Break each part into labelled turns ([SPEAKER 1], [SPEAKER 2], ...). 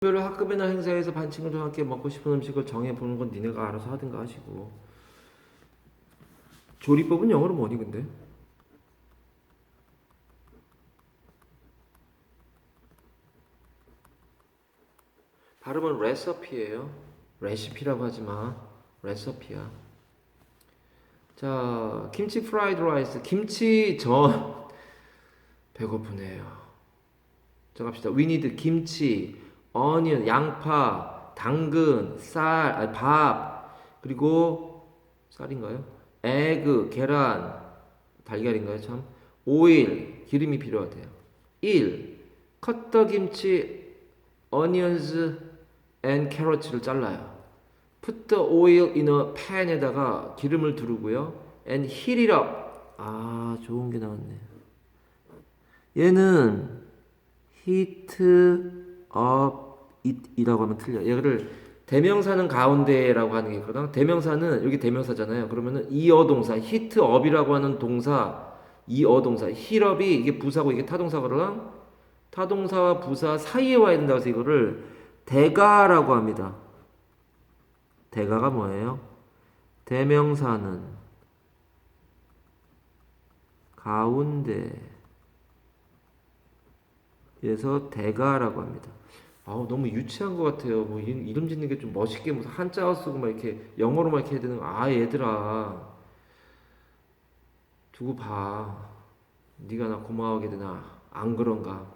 [SPEAKER 1] 별로 학급이나 행사에서 반친구들과 함께 먹고 싶은 음식을 정해 보는 건 니네가 알아서 하든가 하시고 조리법은 영어로 뭐니 근데? 발음은 레시피예요. 레시피라고 하지 마. 레시피야. 자, 김치 프라이드 라이스, 김치 전 배고프네요. 자 갑시다. Need 김치, 어니언, 양파, 당근, 쌀, 아니, 밥, 그리고 쌀인가요? 에그, 계란, 달걀인가요? 참. 오일, 기름이 필요하대요. 1. 컷더 김치, onions and carrots를 잘라요. Put the oil in a pan에다가 기름을 두르고요. And heat it up. 아, 좋은 게 나왔네. 얘는 heat it이라고 하면 틀려. 얘를 대명사는 가운데라고 하는 게 있거든. 대명사는 여기 대명사잖아요. 그러면은 이어 동사 heat up이라고 하는 동사 이어 동사 up이 이게 부사고 이게 타동사거든. 타동사와 부사 사이에 와야 된다고 해서 이거를 대가라고 합니다. 대가가 뭐예요? 대명사는 가운데 그래서 대가라고 합니다. 아우 너무 유치한 것 같아요. 뭐 이- 이름 짓는 게 좀 멋있게 무슨 한자어 쓰고 막 이렇게 영어로만 이렇게 해야 되는 거. 아 얘들아 두고 봐. 네가 나 고마워하게 되나 안 그런가?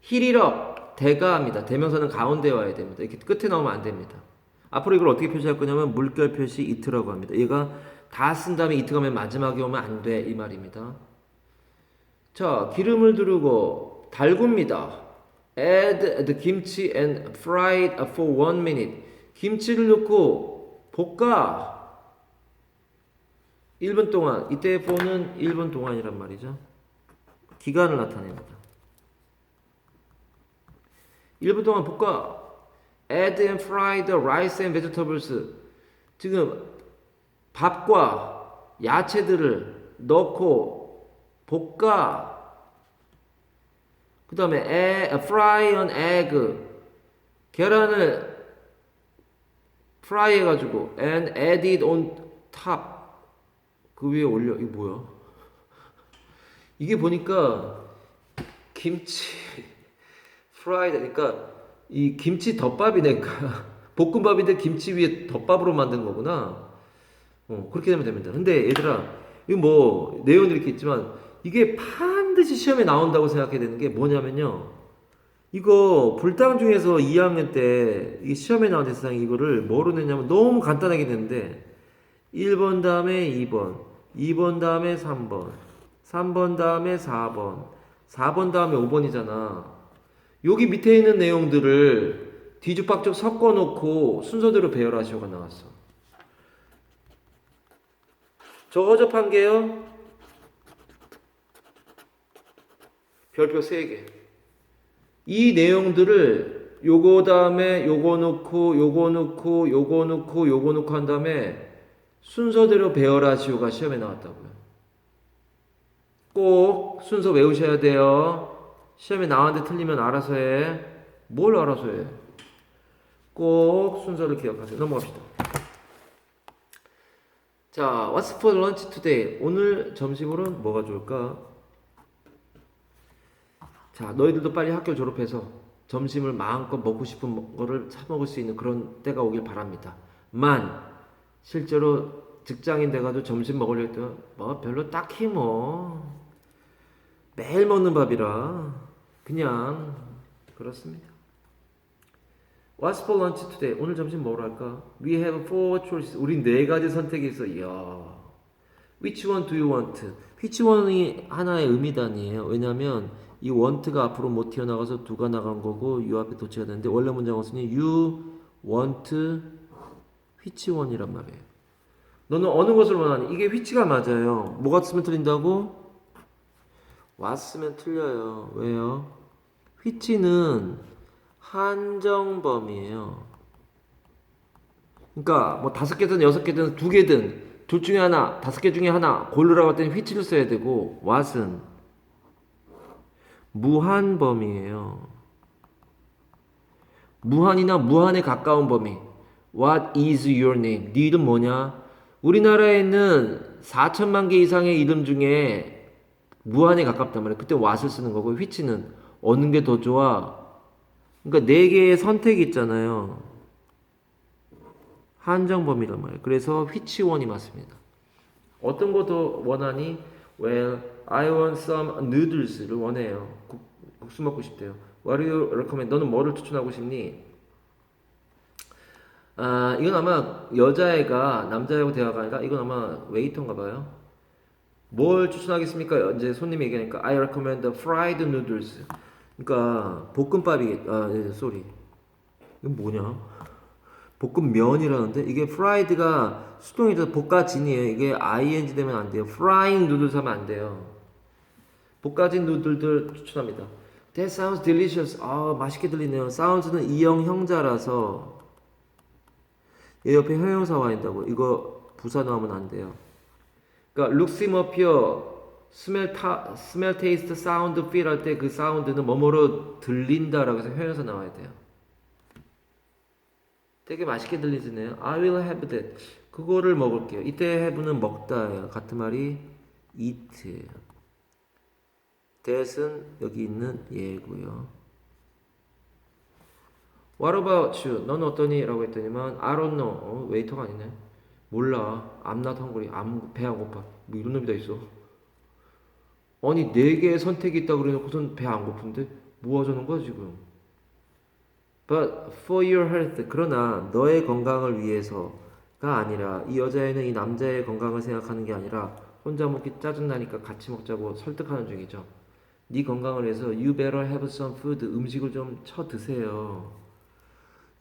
[SPEAKER 1] 히리럽 대가합니다. 대명사는 가운데 와야 됩니다. 이렇게 끝에 나오면 안 됩니다. 앞으로 이걸 어떻게 표시할 거냐면 물결 표시 이트라고 합니다. 얘가 다 쓴 다음에 이트 가면 마지막에 오면 안 돼 이 말입니다. 자, 기름을 두르고 달굽니다. Add the kimchi and fry it for one minute. 김치를 넣고 볶아. 1분 동안. 이때 for는 1분 동안이란 말이죠. 기간을 나타냅니다. 1분 동안 볶아. Add and fry the rice and vegetables. 지금 밥과 야채들을 넣고 볶아. 그 다음에 fry an egg. 계란을 프라이 해가지고 and add it on top. 그 위에 올려. 이거 뭐야? 이게 보니까 김치 프라이 되니까 이 김치 덮밥이네. 그러니까 볶음밥인데 김치 위에 덮밥으로 만든 거구나. 어, 그렇게 되면 됩니다. 근데 얘들아, 이거 뭐 내용이 이렇게 있지만 이게 반드시 시험에 나온다고 생각해야 되는 게 뭐냐면요. 이거 불당 중에서 2학년 때 시험에 나온 대상 이거를 뭐로 냈냐면 너무 간단하게 됐는데 1번 다음에 2번, 2번 다음에 3번, 3번 다음에 4번, 4번 다음에 5번이잖아. 여기 밑에 있는 내용들을 뒤죽박죽 섞어 놓고 순서대로 배열하시오가 나왔어. 저 허접한 게요. 별표 3개. 이 내용들을 요거 다음에 요거 넣고 요거 넣고 요거 넣고 요거 넣고 한 다음에 순서대로 배열하시오가 시험에 나왔다고요. 꼭 순서 외우셔야 돼요. 시험에 나왔는데 틀리면 알아서 해. 뭘 알아서 해? 꼭 순서를 기억하세요. 넘어갑시다. 자, what's for lunch today? 오늘 점심으로 뭐가 좋을까? 자, 너희들도 빨리 학교 졸업해서 점심을 마음껏 먹고 싶은 거를 사 먹을 수 있는 그런 때가 오길 바랍니다. 만 실제로 직장인 돼가지고 점심 먹으려고 했더니 뭐 별로 딱히 뭐 매일 먹는 밥이라 그냥 그렇습니다. What's for lunch today? 오늘 점심 뭐로 할까? We have four choices. 우리 네 가지 선택이 있어. 이야. Which one do you want? Which one이 하나의 의미단이에요. 왜냐하면 이 want가 앞으로 못 튀어나가서 두가 나간 거고 you 앞에 도치가 되는데 원래 문장 어순이 you want which one이란 말이에요. 너는 어느 것을 원하니? 이게 which가 맞아요. 뭐가 쓰면 틀린다고? 왔으면 틀려요. 왜요? which는 한정범이에요. 그러니까 뭐 다섯 개든 여섯 개든 두 개든 둘 중에 하나, 다섯 개 중에 하나 고르라고 할 때는 which를 써야 되고 what은 무한범이에요. 무한이나 무한에 가까운 범위. What is your name? 네 이름 뭐냐? 우리나라에 있는 4천만 개 이상의 이름 중에 무한에 가깝단 말이야. 그때 what을 쓰는 거고 which는 어느 게 더 좋아? 그러니까 네 개의 선택이 있잖아요. 한정 범위란 말이에요. 그래서 which one이 맞습니다. 어떤 거 더 원하니? Well, I want some noodles를 원해요. 국, 국수 먹고 싶대요. What do you recommend? 너는 뭐를 추천하고 싶니? 아, 이건 아마 여자애가 남자애하고 대화가 아니라 이건 아마 웨이터인가 봐요. 뭘 추천하겠습니까? 이제 손님이 얘기하니까 I recommend fried noodles. 그러니까 볶음밥이 아, 예, 쏘리. 이건 뭐냐? 볶음면이라는데 이게 프라이드가 수동이라서 볶아진이에요. 이게 ing 되면 안 돼요. frying noodles 하면 안 돼요. 볶아진 누들들 추천합니다. That sounds delicious. 아 맛있게 들리네요. sounds는 이형 형자라서 얘 옆에 형용사 와 있다고. 이거 부사 넣으면 안 돼요. 그러니까 look, seem, appear, smell, ta, smell, taste, sound, feel 할 때 그 사운드는 뭐뭐로 들린다라고 해서 형용사 나와야 돼요. 되게 맛있게 들리시네요. I will have that. 그거를 먹을게요. 이때 have는 먹다예요. 같은 말이 eat. that은 여기 있는 얘고요. What about you? 넌 어떠니? 라고 했더니만 I don't know. 어, 웨이터가 아니네. 몰라. Not hungry. I'm 배가 고파. 뭐 이런 놈이 다 있어. 아니 네 개의 선택이 있다고 그래놓고선 배 안 고픈데 뭐 하자는 거야 지금? But for your health. 그러나 너의 건강을 위해서가 아니라 이 여자애는 이 남자의 건강을 생각하는 게 아니라 혼자 먹기 짜증나니까 같이 먹자고 설득하는 중이죠. 네 건강을 위해서 you better have some food. 음식을 좀 쳐 드세요.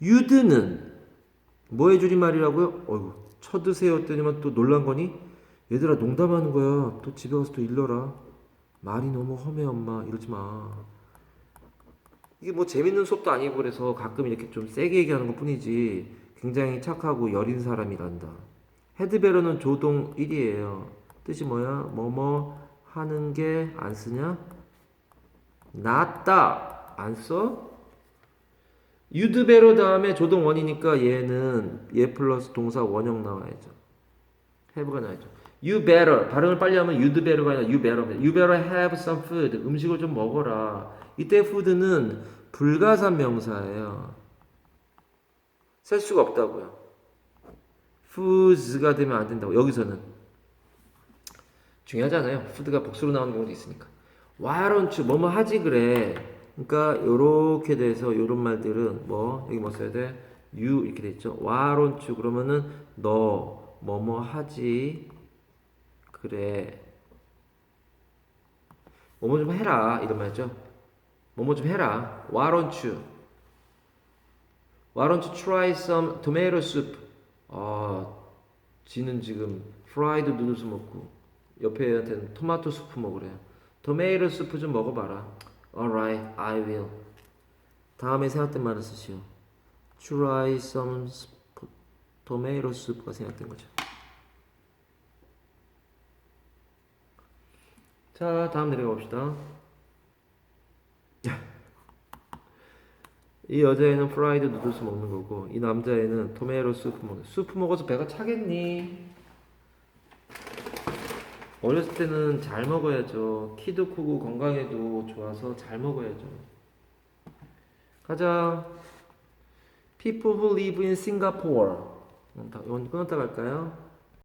[SPEAKER 1] you'd는 뭐의 줄임말이라고요? 어이구 쳐 드세요 했더니만 또 놀란 거니? 얘들아 농담하는 거야. 또 집에 가서 또 일러라. 말이 너무 험해 엄마 이러지 마. 이게 뭐 재밌는 수업도 아니고 그래서 가끔 이렇게 좀 세게 얘기하는 것 뿐이지 굉장히 착하고 여린 사람이란다. 헤드베러는 조동 1이에요. 뜻이 뭐야? 뭐뭐 하는 게 안 쓰냐? 낫다 안 써? 유드베러 다음에 조동 원이니까 얘는 얘 플러스 동사 원형 나와야죠. have가 나와야죠. You better 발음을 빨리 하면 you'd better가 아니라 you better. You better have some food. 음식을 좀 먹어라. 이때 food는 불가산 명사예요. 셀 수가 없다고요. foods가 되면 안 된다고. 여기서는 중요하잖아요. food가 복수로 나오는 경우도 있으니까. Why don't you 뭐뭐 하지 그래. 그러니까 요렇게 돼서 요런 말들은 뭐 여기 뭐 써야 돼? you 이렇게 돼 있죠. Why don't you 그러면은 너 뭐뭐 하지 그래. 뭐뭐 좀 해라 이런 말이죠. 뭐뭐 좀 해라. Why don't you? Why don't you try some tomato soup? 아, 지는 지금 프라이드 누들스 먹고 옆에 애한테는 토마토 수프 먹으래요. 토마토 수프 좀 먹어봐라. Alright, I will. 다음에 생각된 말을 쓰시오. Try some tomato soup가 생각된 거죠. 자, 다음 내려가 봅시다. 이 여자애는 프라이드 누들스 먹는 거고 이 남자애는 토메로 수프 먹는 수프 먹어서 배가 차겠니? 어렸을 때는 잘 먹어야죠 키도 크고 건강에도 좋아서 잘 먹어야죠 가자 People who live in Singapore 이건 끊었다 갈까요?